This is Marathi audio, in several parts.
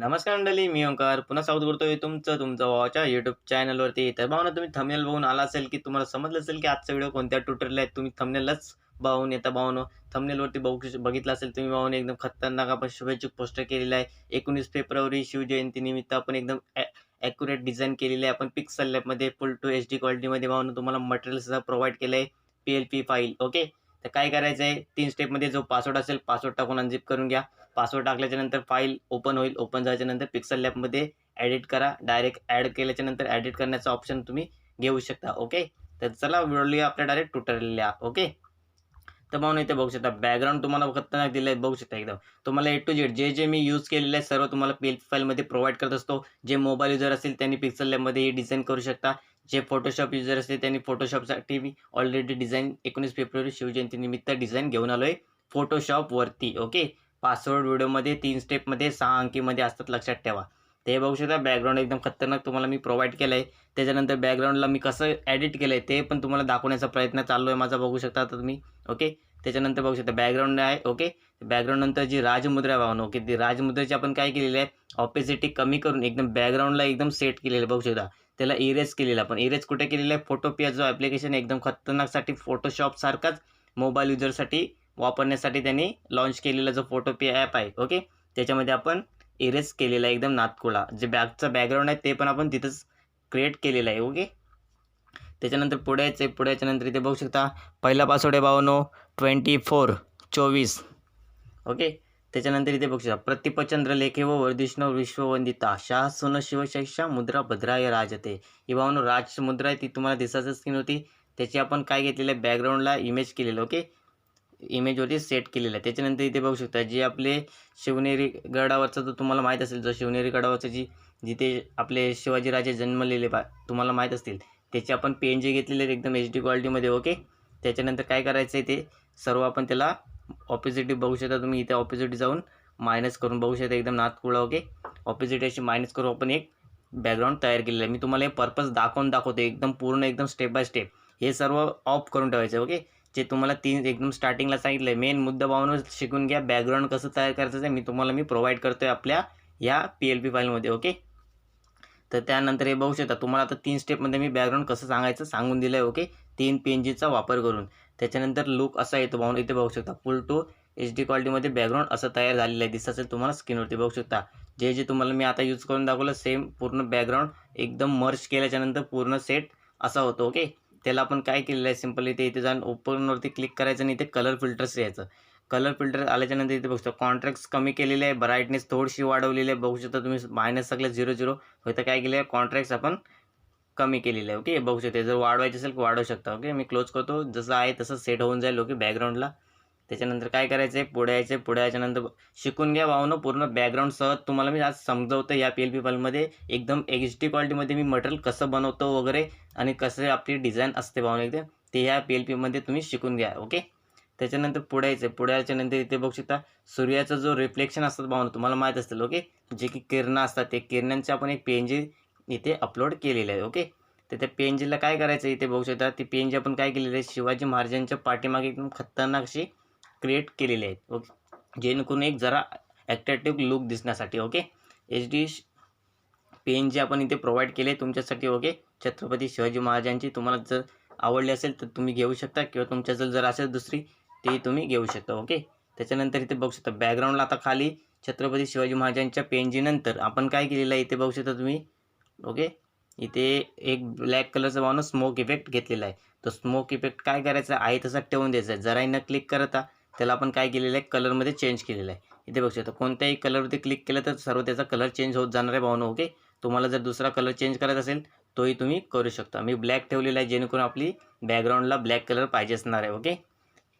नमस्कार मंडळी मी ओंकार. पुन्हा स्वागत करतोय तुमचं तुमचं वॉच्या यूट्यूब चॅनलवरती तर भावना तुम्ही थमनेल बघून आला असेल की तुम्हाला समजलं असेल की आजचा व्हिडिओ कोणत्या ट्युटोरियल आहे तुम्ही थमनेलच पाहून येता भावनो. थमनेलवरती बघू बघितलं असेल तुम्ही भावने एकदम खतरनाक आपण शुभेच्छुक पोस्टर केलेलं आहे. एकोणीस फेब्रुवारी शिवजयंतीनिमित्त आपण एकदम ॲक्युरेट डिझाईन केलेली आहे. आपण पिक्सल लॅबमध्ये फुल टू एच डी क्वालिटीमध्ये भावनं तुम्हाला मटेरियलसुद्धा प्रोव्हाइड केलं आहे P L P file okay तर काय करायचं आहे तीन स्टेपमध्ये जो पासवर्ड असेल पासवर्ड टाकून अनझिप करून घ्या. पासवर्ड टाकल्याच्या नंतर फाईल ओपन होईल. ओपन झाल्याच्यानंतर पिक्सल लॅबमध्ये ॲडिट करा. डायरेक्ट ॲड केल्याच्यानंतर ॲडिट करण्याचा ऑप्शन तुम्ही घेऊ शकता. ओके तर चला व्हिडिओ आपल्या डायरेक्ट ट्युटोरियलला ओके तर म्हणून इथे बघू शकता बॅकग्राऊंड तुम्हाला खतरनाक दिलं आहे बघू शकता एकदम. तुम्हाला ए टू जेड जे जे मी यूज केलेलं आहे सर्व तुम्हाला पी एल फाईलमध्ये प्रोव्हाइड करत असतो. जे मोबाईल युजर असेल त्यांनी पिक्सल लॅबमध्ये डिझाईन करू शकता. जे फोटोशॉप युजर असतील त्यांनी फोटोशॉपसाठी मी ऑलरेडी डिझाईन एकोणीस फेब्रुवारी शिवजयंतीनिमित्त डिझाईन घेऊन आलो आहे फोटोशॉपवरती ओके पासवर्ड व्हिडिओमध्ये तीन स्टेपमध्ये सहा अंकीमध्ये असतात लक्षात ठेवा. ते बघू शकता बॅकग्राऊंड एकदम खतरनाक तुम्हाला मी प्रोव्हाइड केलं आहे त्याच्यानंतर बॅकग्राऊंडला मी कसं ॲडिट केलं आहे ते पण तुम्हाला दाखवण्याचा प्रयत्न चालू आहे माझा बघू शकता आता तुम्ही. ओके त्याच्यानंतर बघू शकता बॅकग्राऊंड आहे ओके बॅकग्राऊंड नंतर जी राजमुद्रा आहे भावना ओके ती राजमुद्रेची आपण काय केलेली आहे? ऑपेसिटी कमी करून एकदम बॅकग्राऊंडला एकदम सेट केलेलं आहे बघू शकता. त्याला इरेज केलेला पण इरेज कुठे केलेलं आहे? फोटोपिया जो ॲप्लिकेशन एकदम खतरनाकसाठी फोटोशॉपसारखाच मोबाईल युजरसाठी वापरण्यासाठी त्यांनी लॉन्च केलेला जो फोटोपी ॲप आहे ओके त्याच्यामध्ये आपण इरेज केलेला आहे एकदम नातकुळा. जे बॅगचं बॅकग्राऊंड आहे ते पण आपण तिथंच क्रिएट केलेलं आहे ओके त्याच्यानंतर पुढे यायचं आहे पुढे याच्यानंतर इथे बघू शकता पहिला पासवर्ड आहे भावनो ट्वेंटी फोर चोवीस ओके त्याच्यानंतर इथे बघू शकता प्रतिपचंद्र लेखे व वर्धिष्णव विश्ववंदिता शाह सुन शिवशैक्षा मुद्रा भद्राय राजते. ही भावनो राज मुद्रा आहे ती तुम्हाला दिसायचं स्क्रीन होती. त्याची आपण काय घेतलेलं आहे? बॅकग्राऊंडला इमेज केलेलं ओके इमेजवरती सेट केलेलं आहे. त्याच्यानंतर इथे बघू शकता जे आपले शिवनेरी गडावरचा तर तुम्हाला माहीत असेल जो शिवनेरी गडावरचं जी जिथे आपले शिवाजीराजे जन्मलेले बा तुम्हाला माहीत असतील. त्याचे आपण पेन जे घेतलेले आहेत एकदम एच डी क्वालिटीमध्ये ओके त्याच्यानंतर काय करायचं आहे ते सर्व आपण त्याला ऑपोजिटिव्ह बघू शकता तुम्ही. इथे ऑपोजिट जाऊन मायनस करून बघू शकता एकदम नातकुळा ओके ऑपोजिट अशी मायनस करून आपण एक बॅकग्राऊंड तयार केलेलं आहे. मी तुम्हाला हे पर्पज दाखवून दाखवतो एकदम पूर्ण एकदम स्टेप बाय स्टेप हे सर्व ऑफ करून ठेवायचं ओके जे तुम्हाला तीन एकदम स्टार्टिंगला सांगितलं आहे मेन मुद्दा पाहून शिकून घ्या. बॅकग्राऊंड कसं तयार करायचं आहे मी तुम्हाला मी प्रोव्हाइड करतो आहे आपल्या या पी एल पी फाईलमध्ये ओके तर त्यानंतर हे बघू शकता तुम्हाला आता तीन स्टेपमध्ये मी बॅकग्राऊंड कसं सांगायचं सांगून दिलं आहे ओके तीन पी एन जीचा वापर करून. त्याच्यानंतर लुक असा येतो पाहून इथे बघू शकता फुल टू एच डी क्वालिटीमध्ये बॅकग्राऊंड असं तयार झालेलं आहे. दिसत असेल तुम्हाला स्क्रीनवरती बघू शकता. जे जे तुम्हाला मी आता यूज करून दाखवलं सेम पूर्ण बॅकग्राऊंड एकदम मर्ज केल्याच्यानंतर पूर्ण सेट असा होतो ओके त्याला आपण काय केलेलं आहे सिंपल इथे इथे जाऊन ओपनवरती क्लिक करायचं आणि इथे कलर फिल्टर्स यायचं. कलर फिल्टर आल्याच्यानंतर इथे बघू शकता कॉन्ट्रॅक्ट्स कमी केलेले आहे ब्राईटनेस थोडीशी वाढवलेली आहे. बघू शकता तुम्ही मायनस सगळे झिरो झिरो होतं काय केलं आहे कॉन्ट्रॅक्ट्स आपण कमी केलेलं आहे ओके बघू शकते जर वाढवायचे असेल वाढवू शकता ओके मी क्लोज करतो जसं आहे तसं सेट होऊन जाईल ओके बॅकग्राऊंडला त्याच्यानंतर काय करायचं आहे पुढे यायचं आहे पुढे याच्यानंतर शिकून घ्या भावनं. पूर्ण बॅकग्राऊंड सहज तुम्हाला मी आज समजवतो या पी एल पी फाईलमध्ये एकदम एच डी क्वालिटीमध्ये मी मटेरियल कसं बनवतो वगैरे आणि कसं आपली डिझाईन असते भावना एकदम ते ह्या पी एल पीमध्ये तुम्ही शिकून घ्या ओके त्याच्यानंतर पुढे यायचं आहे पुढे याच्यानंतर इथे बघू शकता सूर्याचं जो रिफ्लेक्शन असतात भावना तुम्हाला माहीत असतील ओके जे की किरणं असतात ते किरणांचे आपण एक पी एन जी इथे अपलोड केलेलं आहे ओके तर त्या पी एन जीला काय करायचं इथे बघू शकता ती पी एन जी आपण काय केलेली आहे? शिवाजी महाराजांच्या पाठीमागे एकदम खतरनाक अशी क्रिएट केलेले आहेत ओके जेणेकरून एक जरा ॲट्रॅक्टिव्ह लुक दिसण्यासाठी ओके एच डी पेन जे जी आपण इथे प्रोव्हाइड केले तुमच्यासाठी ओके छत्रपती शिवाजी महाराजांची तुम्हाला जर आवडली असेल तर तुम्ही घेऊ शकता किंवा तुमच्या जर असेल दुसरी ती तुम्ही घेऊ शकता ओके त्याच्यानंतर इथे बघू शकता बॅकग्राऊंडला आता खाली छत्रपती शिवाजी महाराजांच्या पेनजीनंतर आपण काय केलेलं आहे इथे बघू शकता तुम्ही ओके इथे एक ब्लॅक कलरचा माणूस स्मोक इफेक्ट घेतलेला आहे. तो स्मोक इफेक्ट काय करायचा आहे तसा ठेवून द्यायचा आहे. जराही न क्लिक करता त्याला आपण काय केलेलं आहे? कलरमध्ये चेंज केलेलं आहे. इथे बघू शकता कोणत्याही कलरवरती क्लिक केलं तर सर्व त्याचा कलर चेंज होत जाणार आहे भावना ओके तुम्हाला जर दुसरा कलर चेंज करायचा असेल तोही तुम्ही करू शकता. मी ब्लॅक ठेवलेला आहे जेणेकरून आपली बॅकग्राऊंडला ब्लॅक कलर पाहिजे असणार आहे ओके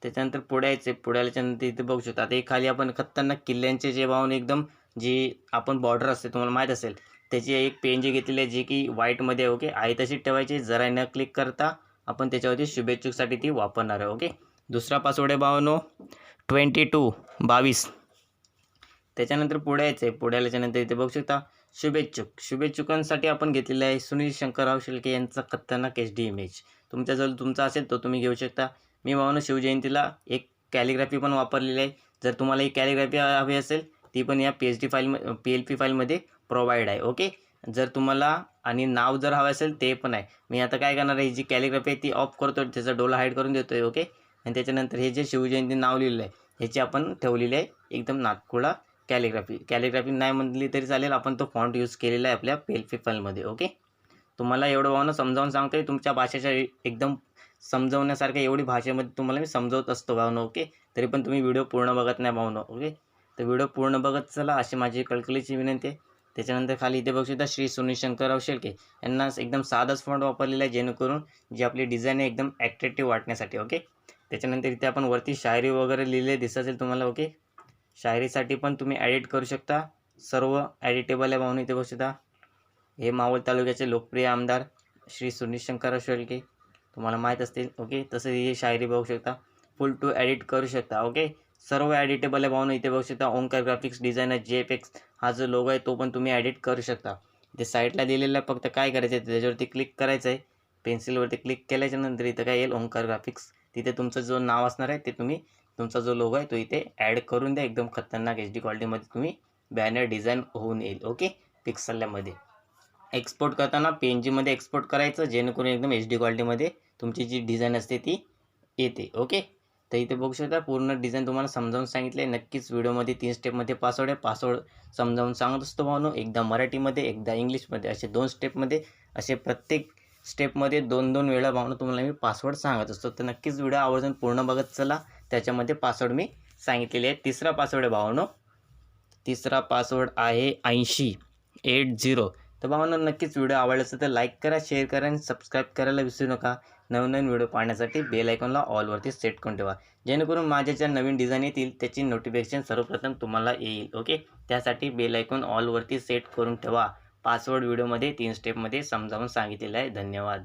त्याच्यानंतर पुढ्याचे पुढ्याच्यानंतर इथे बघू शकता आता खाली आपण खतरनाक किल्ल्यांचे जे भावने एकदम जी आपण बॉर्डर असते तुम्हाला माहीत असेल त्याची एक पेन जी घेतलेली आहे जी की व्हाईटमध्ये आहे ओके आहे तशीच ठेवायची जरा न क्लिक करता आपण त्याच्यावरती शुभेच्छुकसाठी ती वापरणार आहे ओके दुसरा पासवर्ड आहे भावनो ट्वेंटी टू बावीस. त्याच्यानंतर पुढे यायचं आहे पुढे आल्याच्यानंतर इथे बघू शकता शुभेच्छुक. शुभेच्छुकांसाठी आपण घेतलेलं आहे सुनील शंकरराव शिल्के यांचा खतरनाक एच डी इमेज तुमच्याजवळ तुमचा असेल तो तुम्ही घेऊ शकता. मी भावना शिवजयंतीला एक कॅलिग्राफी पण वापरलेली आहे. जर तुम्हाला ही कॅलिग्राफी हवी असेल ती पण या P H D file P L P फाईलमध्ये प्रोव्हाइड आहे. ओके जर तुम्हाला आणि नाव जर हवं असेल ते पण आहे. मी आता काय करणार आहे जी कॅलिग्राफी आहे ती ऑफ करतो त्याचा डोला हाईड करून देतो आहे ओके आणि त्याच्यानंतर हे जे शिवजयंती नाव लिहिलेलं आहे ह्याची आपण ठेवलेली आहे. एकदम नागपुडा कॅलिग्राफी कॅलिग्राफी नाही म्हणली तरी चालेल आपण तो फॉन्ट यूज केलेला आहे आपल्या पेल एल फाईलमध्ये ओके तुम्हाला एवढं भावना समजावून सांगतोय तुमच्या भाषेच्या एकदम समजवण्यासारख्या एवढी भाषेमध्ये तुम्हाला मी समजवत असतो भावना ओके तरी पण तुम्ही व्हिडिओ पूर्ण बघत नाही भावना ओके तर व्हिडिओ पूर्ण बघत चला अशी माझी कळकलीची विनंती आहे. त्याच्यानंतर खाली इथे बघू शकता श्री सुनील शंकरराव शेळके यांना एकदम साधाच फॉन्ट वापरलेला आहे जेणेकरून जी आपली डिझाईन आहे एकदम ॲट्रॅक्टिव्ह वाटण्यासाठी ओके त्याच्यानंतर इथे आपण वरती शायरी वगैरे लिहिले दिसत असेल तुम्हाला ओके? शायरीसाठी पण तुम्ही ॲडिट करू शकता. सर्व ॲडिटेबल आहे भावना इथे बघू शकता. हे मावळ तालुक्याचे लोकप्रिय आमदार श्री सुनील शंकर शेळके. तुम्हाला माहीत असतील ओके? तसं ही शायरी बघू शकता. फुल टू ॲडिट करू शकता ओके? सर्व ॲडिटेबल आहे भावना इथे बघू शकता. Omkar graphics designer J F X हा जो लोगो आहे तो पण तुम्ही ॲडिट करू शकता. इथे साईडला दिलेला आहे फक्त काय करायचं आहे त्याच्यावरती क्लिक करायचं आहे पेन्सिलवरती क्लिक केल्याच्यानंतर इथं काय येईल? ओंकार ग्राफिक्स तिथे तुमचं जो नाव असणार आहे ते तुम्ही तुमचा जो लोगो आहे तो इथे ॲड करून द्या. एकदम खतरनाक एच डी क्वालिटीमध्ये तुम्ही बॅनर डिझाईन होऊन येईल. ओके पिक्सलमध्ये एक्सपोर्ट करताना पी एन जीमध्ये एक्सपोर्ट करायचं जेणेकरून एकदम एच डी क्वालिटीमध्ये तुमची जी डिझाईन असते ती येते. ओके तर इथे बघू शकता पूर्ण डिझाईन तुम्हाला समजावून सांगितले नक्कीच व्हिडिओमध्ये तीन स्टेपमध्ये पासवर्ड आहे. पासवर्ड समजावून सांगत असतो भावनो. एकदा मराठीमध्ये एकदा इंग्लिशमध्ये असे दोन स्टेपमध्ये असे प्रत्येक स्टेपमध्ये दोन दोन वेळा भावना तुम्हाला मी पासवर्ड सांगत असतो. तर नक्कीच व्हिडिओ आवर्जून पूर्ण बघत चला. त्याच्यामध्ये पासवर्ड मी सांगितलेले आहे. तिसरा पासवर्ड आहे भावनो. तिसरा पासवर्ड आहे ऐंशी. एट झिरो तर भावना नक्कीच व्हिडिओ आवडला असेल तर लाईक करा शेअर करा आणि सबस्क्राईब करायला विसरू नका. नवनवीन व्हिडिओ पाहण्यासाठी बेल आयकॉनला ऑलवरती सेट करून ठेवा. जेणेकरून माझ्या ज्या नवीन डिझाईन येतील त्याची नोटिफिकेशन सर्वप्रथम तुम्हाला येईल. ओके त्यासाठी बेल आयकॉन ऑलवरती सेट करून ठेवा. पासवर्ड व्हिडिओमध्ये तीन स्टेपमध्ये समजावून सांगितलेलं आहे. धन्यवाद.